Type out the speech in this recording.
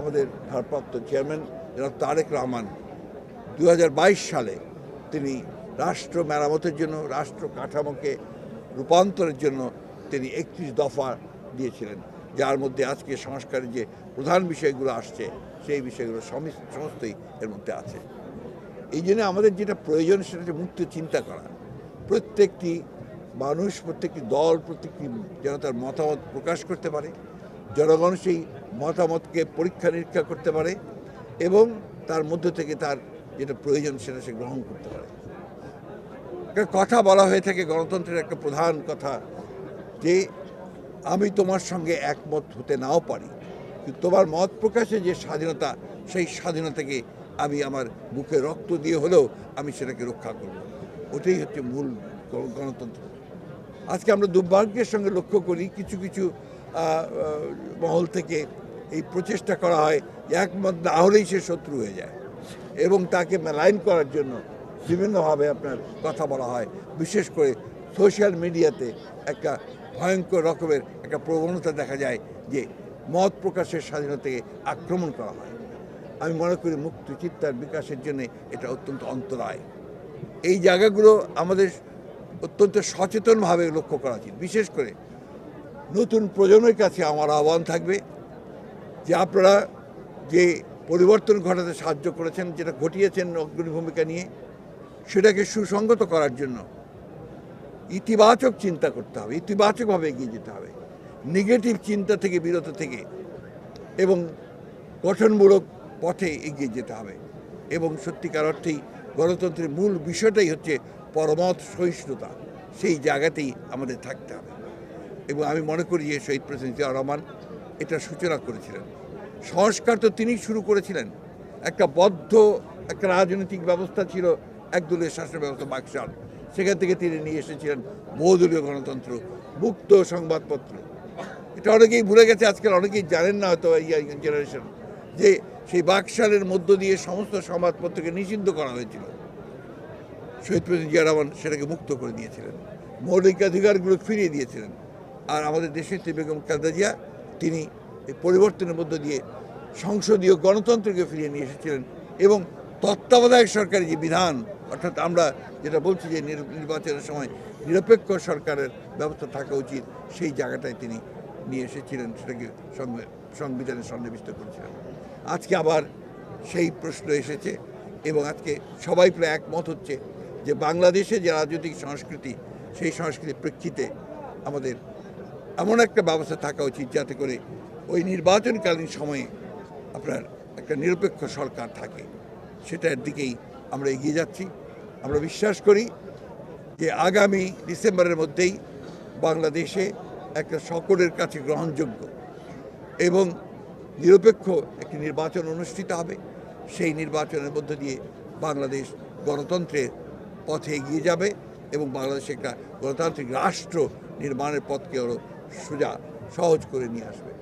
আমাদের ভারপ্রাপ্ত চেয়ারম্যান জনাব তারেক রহমান। দু হাজার বাইশ সালে তিনি রাষ্ট্র মেরামতের জন্য, রাষ্ট্র কাঠামোকে রূপান্তরের জন্য তিনি একত্রিশ দফা দিয়েছিলেন, যার মধ্যে আজকে সংস্কারের যে প্রধান বিষয়গুলো আসছে, সেই বিষয়গুলো সমি- সমস্তই এর মধ্যে আছে। এই জন্য আমাদের যেটা প্রয়োজন, সেটা হচ্ছে মুক্ত চিন্তা করা। প্রত্যেকটি মানুষ, প্রত্যেকটি দল, প্রত্যেকটি যেন তার মতামত প্রকাশ করতে পারে। জনগণ সেই মতামতকে পরীক্ষা নিরীক্ষা করতে পারে এবং তার মধ্য থেকে তার যেটা প্রয়োজন সেটা সে গ্রহণ করতে পারে। কথা বলা হয়ে থাকে, গণতন্ত্রের একটা প্রধান কথা যে আমি তোমার সঙ্গে একমত হতে নাও পারি। কিন্তু তোমার মত প্রকাশে যে স্বাধীনতা, সেই স্বাধীনতাকে আমি আমার বুকে রক্ত দিয়ে হলেও আমি সেটাকে রক্ষা করব। ওটাই হচ্ছে মূল গণতন্ত্র। আজকে আমরা দুর্ভাগ্যের সঙ্গে লক্ষ্য করি, কিছু কিছু মহল থেকে এই প্রচেষ্টা করা হয় একমত না হলেই সে শত্রু হয়ে যায়। এবং তাকে মেলাইন করার জন্য বিভিন্নভাবে আপনার কথা বলা হয়। বিশেষ করে সোশ্যাল মিডিয়াতে একটা ভয়ঙ্কর রকমের একটা প্রবণতা দেখা যায় যে মত প্রকাশের স্বাধীনতাকে আক্রমণ করা হয়। আমি মনে করি মুক্ত চিত্তার বিকাশের জন্য এটা অত্যন্ত অন্তরায়। এই জায়গাগুলো আমাদের অত্যন্ত সচেতনভাবে লক্ষ্য করা উচিত। বিশেষ করে নতুন প্রজন্মের কাছে আমার আহ্বান থাকবে যে আপনারা যে পরিবর্তন ঘটাতে সাহায্য করেছেন, যেটা ঘটিয়েছেন অগ্রণী ভূমিকা নিয়ে, সেটাকে সুসংগত করার জন্য ইতিবাচক চিন্তা করতে হবে, ইতিবাচকভাবে এগিয়ে যেতে হবে, নেগেটিভ চিন্তা থেকে, বিরত থেকে, এবং গঠনমূলক পথে এগিয়ে যেতে হবে। এবং সত্যিকার অর্থেই গণতন্ত্রের মূল বিষয়টাই হচ্ছে পরমত সহিষ্ণুতা, সেই জায়গাতেই আমাদের থাকতে হবে। এবং আমি মনে করি যে শহীদ প্রেসিডেন্ট জিয়া রহমান এটা সূচনা করেছিলেন। সংস্কার তো তিনি শুরু করেছিলেন। একটা বদ্ধ, একটা রাজনৈতিক ব্যবস্থা ছিল একদলীয় শাসন ব্যবস্থা বাকশাল সেখান থেকে তিনি নিয়ে এসেছিলেন বহুদলীয় গণতন্ত্র, মুক্ত সংবাদপত্র। এটা অনেকেই ভুলে গেছে, আজকাল অনেকেই জানেন না হয়তো জেনারেশন যে সেই বাকশালের মধ্য দিয়ে সমস্ত সংবাদপত্রকে নিষিদ্ধ করা হয়েছিল। শহীদ প্রেসিডেন্ট জিয়া রহমান সেটাকে মুক্ত করে দিয়েছিলেন। মৌলিকাধিকারগুলো ফিরিয়ে দিয়েছিলেন। আর আমাদের দেশের বেগম খালেদা জিয়া, তিনি পরিবর্তনের মধ্য দিয়ে সংসদীয় গণতন্ত্রকে ফিরিয়ে নিয়ে এসেছিলেন এবং তত্ত্বাবধায়ক সরকারের যে বিধান, অর্থাৎ আমরা যেটা বলছি যে নির- নির্বাচনের সময় নিরপেক্ষ সরকারের ব্যবস্থা থাকা উচিত, সেই জায়গাটায় তিনি নিয়ে এসেছিলেন, সেটাকে সংবিধানে সন্নিবিষ্ট করেছিলেন। আজকে আবার সেই প্রশ্ন এসেছে এবং আজকে সবাই প্রায় একমত হচ্ছে যে বাংলাদেশে যে রাজনৈতিক সংস্কৃতি, সেই সংস্কৃতির প্রেক্ষিতে আমাদের এমন একটা ব্যবস্থা থাকা উচিত যাতে করে ওই নির্বাচনকালীন সময়ে আপনার একটা নিরপেক্ষ সরকার থাকে। সেটার দিকেই আমরা এগিয়ে যাচ্ছি। আমরা বিশ্বাস করি যে আগামী ডিসেম্বরের মধ্যেই বাংলাদেশে একটা সকলের কাছে গ্রহণযোগ্য এবং নিরপেক্ষ একটি নির্বাচন অনুষ্ঠিত হবে। সেই নির্বাচনের মধ্য দিয়ে বাংলাদেশ গণতন্ত্রের পথে এগিয়ে যাবে এবং বাংলাদেশে একটা গণতান্ত্রিক রাষ্ট্র নির্মাণের পথকে আরও সোজা সহজ করে নিয়ে আসবে।